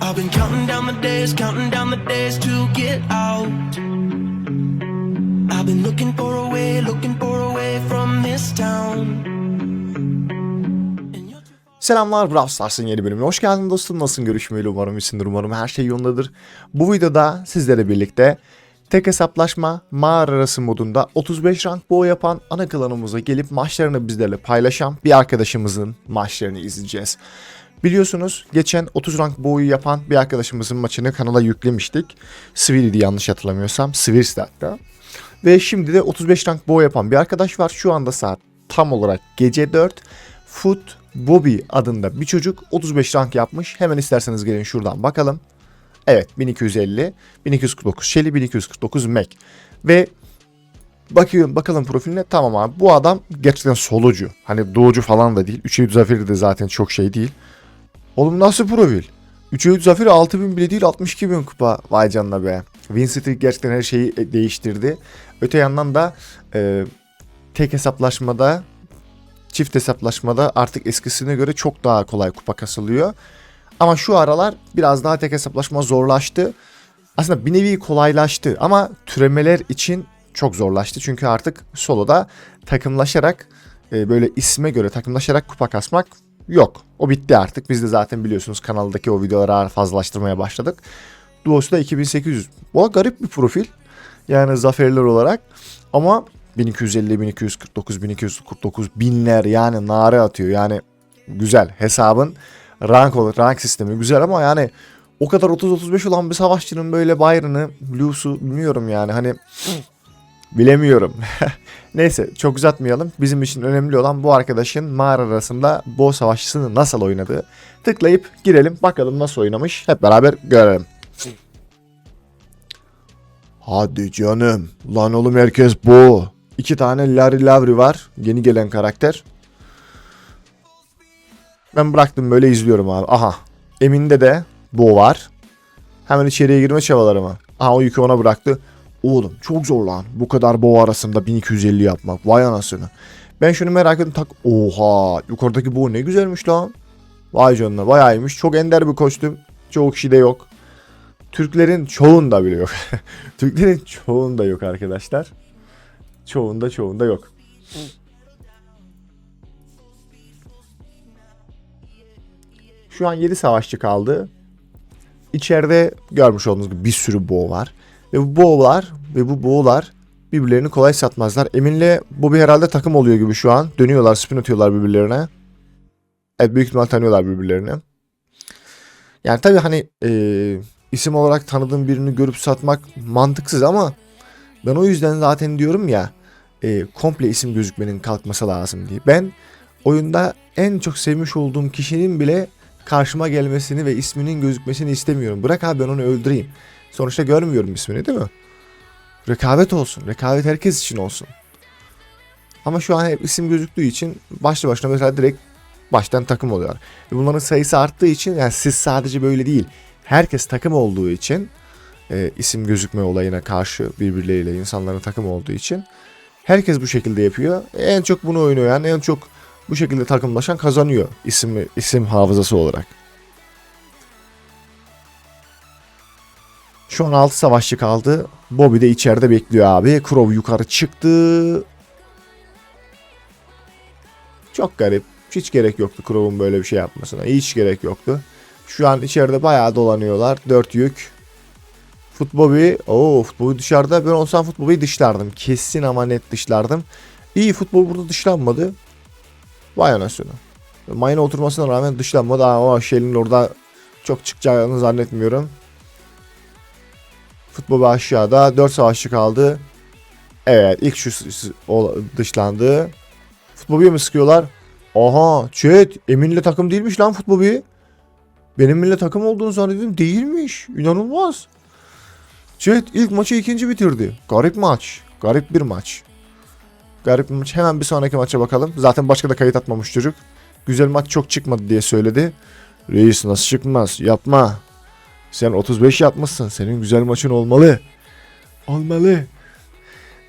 I've been counting down the days, counting down the days to get out. I've been looking for a way, looking for a way from this town. Selamlar Brawl Stars'ın yeni bölümüne hoş geldin dostum. Nasılsın görüşmeyeli umarım iyisindir umarım her şey yolundadır. Bu videoda sizlerle birlikte tek hesaplaşma mağara arası modunda 35 rank bow yapan ana klanımıza gelip maçlarını bizlerle paylaşan bir arkadaşımızın maçlarını izleyeceğiz. Biliyorsunuz geçen 30 rank boyu yapan bir arkadaşımızın maçını kanala yüklemiştik. Siviri'di yanlış hatırlamıyorsam. Sivir'si hatta. Ve şimdi de 35 rank bow yapan bir arkadaş var. Şu anda saat tam olarak gece 4. Foot Bobby adında bir çocuk 35 rank yapmış. Hemen isterseniz gelin şuradan bakalım. Evet 1250, 1249 Shelly, 1249 Mac. Ve bakıyorum bakalım profiline tamam abi bu adam gerçekten solucu. Hani doğucu falan da değil. 3'e 3 zaferi de zaten çok şey değil. Oğlum nasıl profil? 3'e 3 zaferi 6000 bile değil 62 bin kupa. Vay canına be. Win Streak gerçekten her şeyi e, değiştirdi. Öte yandan da e, tek hesaplaşmada çift hesaplaşmada artık eskisine göre çok daha kolay kupa kasılıyor. Ama şu aralar biraz daha tek hesaplaşma zorlaştı. Aslında bir nevi kolaylaştı ama türemeler için çok zorlaştı. Çünkü artık soloda takımlaşarak e, böyle isme göre takımlaşarak kupa kasmak yok. O bitti artık. Biz de zaten biliyorsunuz kanaldaki o videoları fazlalaştırmaya başladık. Duosu da 2800. Bu garip bir profil. Yani zaferler olarak. Ama 1250, 1249, 1249 binler yani nare atıyor. Yani güzel. Hesabın rank olarak rank sistemi güzel ama yani o kadar 30-35 olan bir savaşçının böyle Byron'ı, Blues'u bilmiyorum yani hani bilemiyorum. Neyse çok uzatmayalım. Bizim için önemli olan bu arkadaşın mağara arasında bu savaşçısını nasıl oynadığı. Tıklayıp girelim bakalım nasıl oynamış hep beraber görelim. Hadi canım. Lan oğlum herkes bu. İki tane Larry Lavry var. Yeni gelen karakter. Ben bıraktım böyle izliyorum abi. Aha. Emin'de de bu var. Hemen içeriye girme çabaları mı? Aha o yükü ona bıraktı. Oğlum çok zor lan. Bu kadar boğa arasında 1250 yapmak. Vay anasını. Ben şunu merak ettim. Tak Oha. Yukarıdaki bu ne güzelmiş lan. Vay canına. Bayağı iyiymiş. Çok ender bir kostüm. Çoğu kişide yok. Türklerin çoğunda bile yok. Türklerin çoğunda yok arkadaşlar. Çoğunda çoğunda yok. Şu an 7 savaşçı kaldı. İçeride görmüş olduğunuz gibi bir sürü boğ var. Ve bu boğlar ve bu boğlar birbirlerini kolay satmazlar. Emin'le Bobby herhalde takım oluyor gibi şu an. Dönüyorlar, spin atıyorlar birbirlerine. Evet büyük ihtimal tanıyorlar birbirlerini. Yani tabii hani e, isim olarak tanıdığım birini görüp satmak mantıksız ama ben o yüzden zaten diyorum ya e, komple isim gözükmenin kalkması lazım diye. Ben oyunda en çok sevmiş olduğum kişinin bile karşıma gelmesini ve isminin gözükmesini istemiyorum. Bırak abi ben onu öldüreyim. Sonuçta görmüyorum ismini değil mi? Rekabet olsun. Rekabet herkes için olsun. Ama şu an hep isim gözüktüğü için başlı başına mesela direkt baştan takım oluyor. Ve bunların sayısı arttığı için yani siz sadece böyle değil. Herkes takım olduğu için e, isim gözükme olayına karşı birbirleriyle insanların takım olduğu için herkes bu şekilde yapıyor. En çok bunu oynayan, en çok bu şekilde takımlaşan kazanıyor isim isim hafızası olarak. Şu an 6 savaşçı kaldı. Bobby de içeride bekliyor abi. Crow yukarı çıktı. Çok garip. Hiç gerek yoktu Crow'un böyle bir şey yapmasına. Hiç gerek yoktu. Şu an içeride bayağı dolanıyorlar. 4 yük. Futbol Oo futbolu dışarıda. Ben olsam futbolu dışlardım. Kesin ama net dışlardım. İyi futbol burada dışlanmadı. Vay anasını. Mayına oturmasına rağmen dışlanmadı. Ama Shell'in orada çok çıkacağını zannetmiyorum. Futbol aşağıda. 4 savaşçı kaldı. Evet ilk şu o- dışlandı. Futbolu mi sıkıyorlar? Aha chat Emin'le takım değilmiş lan futbolu. Benim millet takım olduğunu zannediyordum. Değilmiş. İnanılmaz. Chat ilk maçı ikinci bitirdi. Garip maç. Garip bir maç. Garip bir maç. Hemen bir sonraki maça bakalım. Zaten başka da kayıt atmamış çocuk. Güzel maç çok çıkmadı diye söyledi. Reis nasıl çıkmaz? Yapma. Sen 35 yapmışsın. Senin güzel maçın olmalı. Olmalı.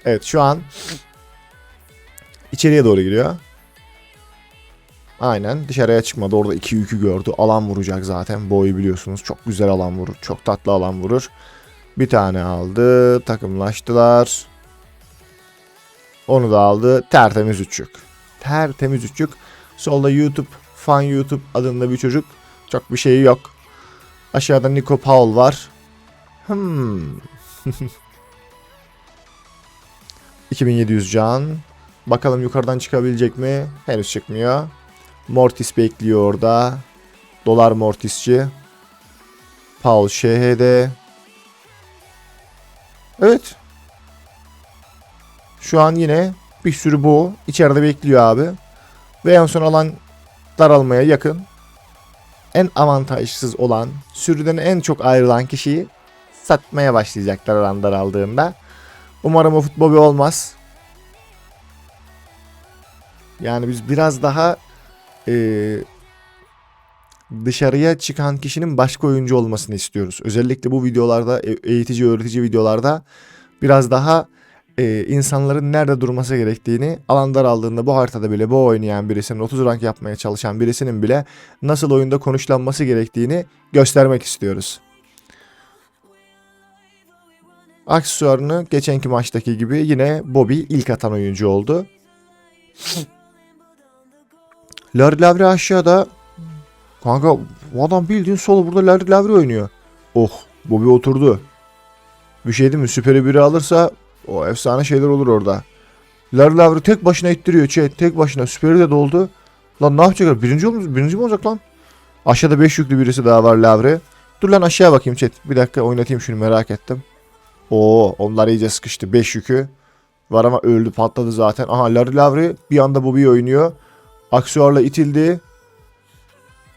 Evet şu an içeriye doğru giriyor. Aynen dışarıya çıkmadı. Orada iki yükü gördü. Alan vuracak zaten. Boyu biliyorsunuz. Çok güzel alan vurur. Çok tatlı alan vurur. Bir tane aldı. Takımlaştılar. Onu da aldı. Tertemiz üçlük. Tertemiz üçlük. Solda YouTube, Fan YouTube adında bir çocuk. Çok bir şeyi yok. Aşağıda Nico Paul var. Hmm. 2700 can. Bakalım yukarıdan çıkabilecek mi? Henüz çıkmıyor. Mortis bekliyor orada. Dolar Mortisçi. Paul Şehede. Evet. Şu an yine bir sürü bu içeride bekliyor abi. Ve en son alan daralmaya yakın. En avantajsız olan, sürüden en çok ayrılan kişiyi satmaya başlayacaklar alan daraldığında. Umarım o futbol olmaz. Yani biz biraz daha eee, dışarıya çıkan kişinin başka oyuncu olmasını istiyoruz. Özellikle bu videolarda, e- eğitici, öğretici videolarda biraz daha e, insanların nerede durması gerektiğini alan daraldığında bu haritada bile bu oynayan birisinin 30 rank yapmaya çalışan birisinin bile nasıl oyunda konuşlanması gerektiğini göstermek istiyoruz. Aksesuarını geçenki maçtaki gibi yine Bobby ilk atan oyuncu oldu. Larry Lavre aşağıda. Kanka bu adam bildiğin solo burada Larry Lavre oynuyor. Oh Bobby oturdu. Bir şey değil mi? Süperi biri alırsa o efsane şeyler olur orada. Larry Lavre tek başına ittiriyor chat. Tek başına süperi de doldu. Lan ne yapacaklar? Birinci, olmuş, birinci mi olacak lan? Aşağıda 5 yüklü birisi daha var Lavre. Dur lan aşağı bakayım chat. Bir dakika oynatayım şunu merak ettim. Oo onlar iyice sıkıştı. 5 yükü. Var ama öldü patladı zaten. Aha Larry Lavre bir anda Bobby oynuyor. Aksuarla itildi.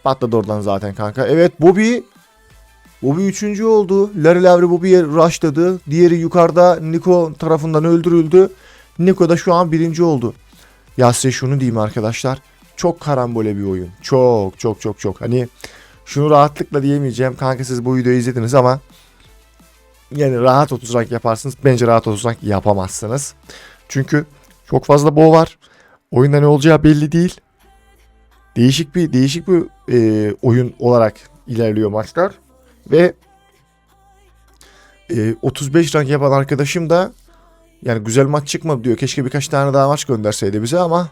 Patladı oradan zaten kanka. Evet Bobby Bobby üçüncü oldu. Larry Lavre Bobby'ye rushladı. Diğeri yukarıda Nico tarafından öldürüldü. Nico da şu an birinci oldu. Ya size şunu diyeyim arkadaşlar. Çok karambole bir oyun. Çok çok çok çok. Hani şunu rahatlıkla diyemeyeceğim. Kanka siz bu videoyu izlediniz ama yani rahat 30 rank yaparsınız. Bence rahat 30 rank yapamazsınız. Çünkü çok fazla bow var. Oyunda ne olacağı belli değil. Değişik bir değişik bir e, oyun olarak ilerliyor maçlar. Ve e, 35 rank yapan arkadaşım da yani güzel maç çıkmadı diyor. Keşke birkaç tane daha maç gönderseydi bize ama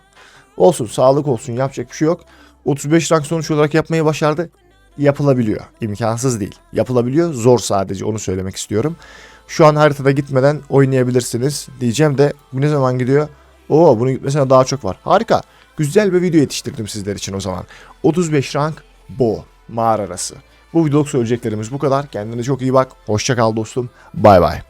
olsun sağlık olsun yapacak bir şey yok. 35 rank sonuç olarak yapmayı başardı. Yapılabiliyor. İmkansız değil. Yapılabiliyor. Zor sadece onu söylemek istiyorum. Şu an haritada gitmeden oynayabilirsiniz diyeceğim de bu ne zaman gidiyor? Oo bunu gitmesine daha çok var. Harika. Güzel bir video yetiştirdim sizler için o zaman. 35 rank Bo mağara arası. Bu videoluk söyleyeceklerimiz bu kadar. Kendine çok iyi bak. Hoşça kal dostum. Bay bay.